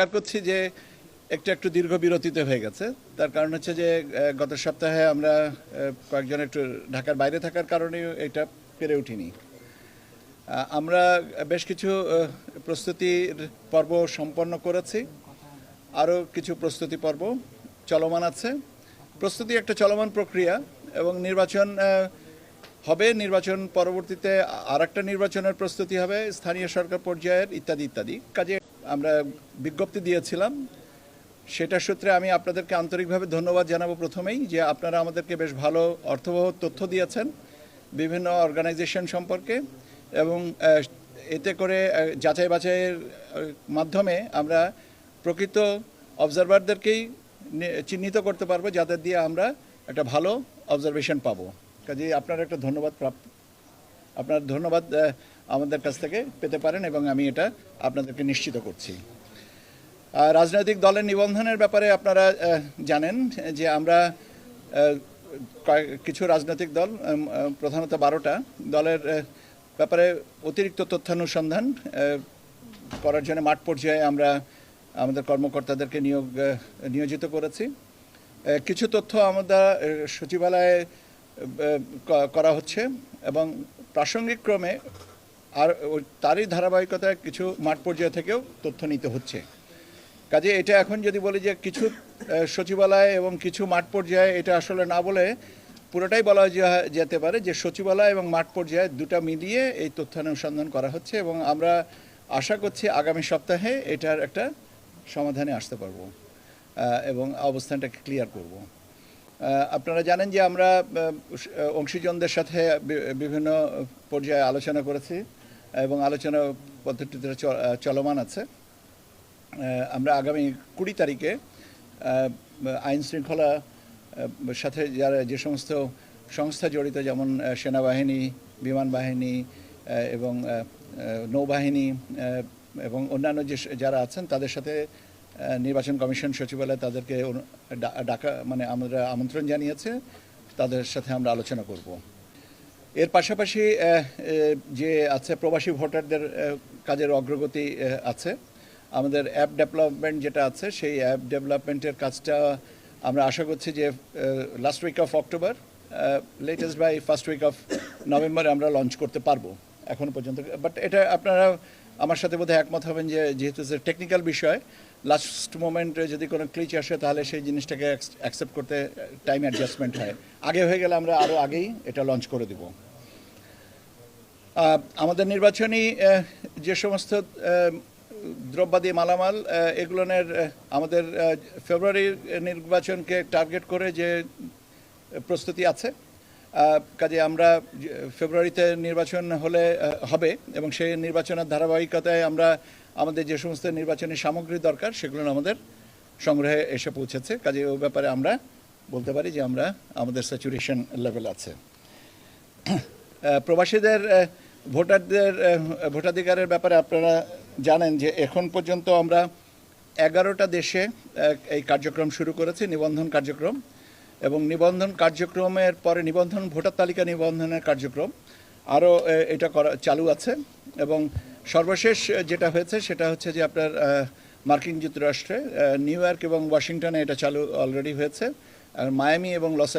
স্বীকার করছি যে একটু একটু দীর্ঘ বিরতিতে হয়ে গেছে। তার কারণ হচ্ছে যে গত সপ্তাহে আমরা কয়েকজন একটু ঢাকার বাইরে থাকার কারণে এটা পেরে উঠিনি। আমরা বেশ কিছু প্রস্তুতির পর্ব সম্পন্ন করেছি। আরও কিছু প্রস্তুতি পর্ব চলমান আছে। প্রস্তুতি একটা চলমান প্রক্রিয়া এবং নির্বাচন হবে, নির্বাচন পরবর্তীতে আর নির্বাচনের প্রস্তুতি হবে, স্থানীয় সরকার পর্যায়ের ইত্যাদি ইত্যাদি। কাজে আমরা বিজ্ঞপ্তি দিয়েছিলাম। সেটার সূত্রে আমি আপনাদেরকে আন্তরিকভাবে ধন্যবাদ জানাব প্রথমেই যে আপনারা আমাদেরকে বেশ ভালো অর্থবহ তথ্য দিয়েছেন বিভিন্ন অর্গানাইজেশন সম্পর্কে এবং এতে করে যাচাই বাছাইয়ের মাধ্যমে আমরা প্রকৃত অবজারভারদেরকেই চিহ্নিত করতে পারব যাদের দিয়ে আমরা একটা ভালো অবজারভেশন পাবো। কাজে আপনার একটা ধন্যবাদ প্রাপ্ত আপনার ধন্যবাদ আমাদের কাছ থেকে পেতে পারেন এবং আমি এটা আপনাদেরকে নিশ্চিত করছি। রাজনৈতিক দলের নিবন্ধনের ব্যাপারে আপনারা জানেন যে আমরা কিছু রাজনৈতিক দল প্রধানত বারোটা দলের ব্যাপারে অতিরিক্ত তথ্যানুসন্ধান করার জন্য মাঠ পর্যায়ে আমরা আমাদের কর্মকর্তাদেরকে নিয়োগ নিয়োজিত করেছি। কিছু তথ্য আহ, সচিবালয়ে করা হচ্ছে এবং প্রাসঙ্গিক ক্রমে আর তারই ধারাবাহিকতায় কিছু মাঠ পর্যায়ে থেকেও তথ্য নিতে হচ্ছে। কাজে এটা এখন যদি বলি যে কিছু সচিবালয় এবং কিছু মাঠ পর্যায়ে এটা আসলে না বলে পুরোটাই বলা যেতে পারে যে সচিবালয় এবং মাঠ পর্যায়ে দুটা মিলিয়ে এই তথ্য অনুসন্ধান করা হচ্ছে এবং আমরা আশা করছি আগামী সপ্তাহে এটার একটা সমাধানে আসতে পারব এবং অবস্থানটাকে ক্লিয়ার করব। আপনারা জানেন যে আমরা অংশীজনদের সাথে বিভিন্ন পর্যায়ে আলোচনা করেছি এবং আলোচনা পদ্ধতিতে চলমান আছে। আমরা আগামী কুড়ি তারিখে আইন শৃঙ্খলা সাথে যারা যে সমস্ত সংস্থা জড়িত, যেমন সেনাবাহিনী, বিমান বাহিনী এবং নৌবাহিনী এবং অন্যান্য যে, যারা আছেন, তাদের সাথে নির্বাচন কমিশন সচিবালয় তাদেরকে ডাকা মানে আমরা আমন্ত্রণ জানিয়েছে, তাদের সাথে আমরা আলোচনা করব। এর পাশাপাশি যে আছে প্রবাসী ভোটারদের কাজের অগ্রগতি আছে। আমাদের অ্যাপ ডেভেলপমেন্ট যেটা আছে, সেই অ্যাপ ডেভেলপমেন্টের কাজটা আমরা আশা করছি যে last week of October latest by first week of নভেম্বরে আমরা লঞ্চ করতে পারব, এখনও পর্যন্ত। বাট এটা আপনারা আমার সাথে বোধহয় একমত হবেন যে, যেহেতু যে টেকনিক্যাল বিষয় লাস্ট মোমেন্টে যদি কোনো ক্লিচ আসে, তাহলে সেই জিনিসটাকে অ্যাকসেপ্ট করতে টাইম অ্যাডজাস্টমেন্ট হয়। আগে হয়ে গেলে আমরা আরও আগেই এটা লঞ্চ করে দেবো। আমাদের নির্বাচনী যে সমস্ত দ্রব্যাদি মালামাল এগুলোনের আমাদের ফেব্রুয়ারির নির্বাচনকে টার্গেট করে যে প্রস্তুতি আছে কাজে আমরা ফেব্রুয়ারিতে নির্বাচন হলে হবে এবং সেই নির্বাচনের ধারাবাহিকতায় আমরা আমাদের যে সমস্ত নির্বাচনী সামগ্রী দরকার, সেগুলো আমাদের সংগ্রহে এসে পৌঁছেছে। কাজে ওই ব্যাপারে আমরা বলতে পারি যে আমরা আমাদের স্যাচুরেশন লেভেল আছে। প্রবাসীদের ভোটারদের ভোটাধিকারের ব্যাপারে আপনারা জানেন যে এখন পর্যন্ত আমরা এগারোটা দেশে এই কার্যক্রম শুরু করেছি, নিবন্ধন কার্যক্রম। এবং নিবন্ধন কার্যক্রমের পরে নিবন্ধন, ভোটার তালিকা নিবন্ধনের কার্যক্রম, আরও এটা করা, চালু আছে। এবং সর্বশেষ যেটা হয়েছে, সেটা হচ্ছে যে আপনার মার্কিন যুক্তরাষ্ট্রে নিউ ইয়র্ক এবং ওয়াশিংটনে এটা চালু অলরেডি হয়েছে। আর মায়ামি এবং লস